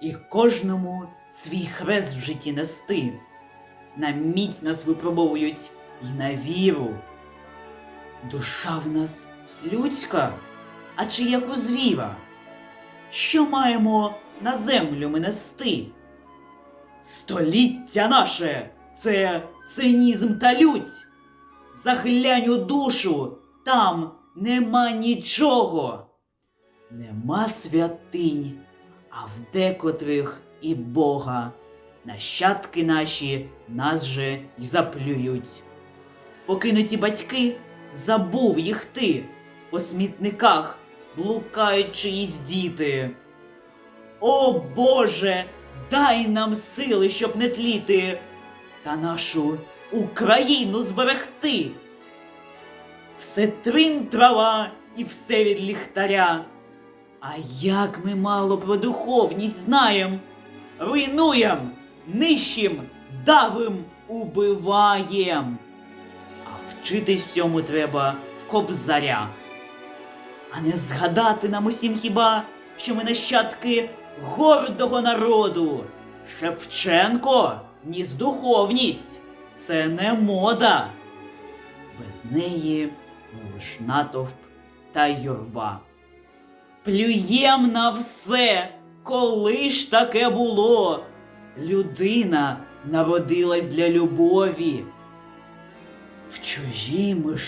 і кожному свій хрест в житті нести. На міць нас випробовують і на віру. Душа в нас людська, а чи як у звіра? Що маємо на землю ми нести? Століття наше це цинізм та лють. Заглянь у душу, там нема нічого. Нема святинь, а в декотрих і Бога. Нащадки наші нас же й заплюють. Покинуті батьки забув їх ти, по смітниках блукають чиїсь діти. О Боже, дай нам сили, щоб не тліти, та нашу Україну зберегти. Все трин трава і все від ліхтаря. А як ми мало про духовність знаєм, руйнуєм, нищим, давим, убиваєм. А вчитись цьому треба в кобзаря. А не згадати нам усім хіба, що ми нащадки гордого народу. Шевченко ніс духовність. Це не мода. Без неї лиш натовп та юрба. Плюєм на все, коли ж таке було. Людина народилась для любові. В чужій ми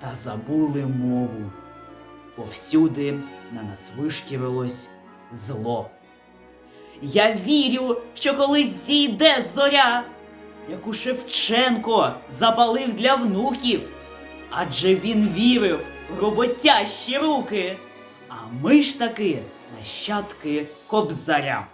та забули мову. Повсюди на нас вишкірилось зло. Я вірю, що колись зійде зоря, яку Шевченко запалив для внуків, адже він вірив в роботящі руки. А ми ж таки нащадки кобзаря.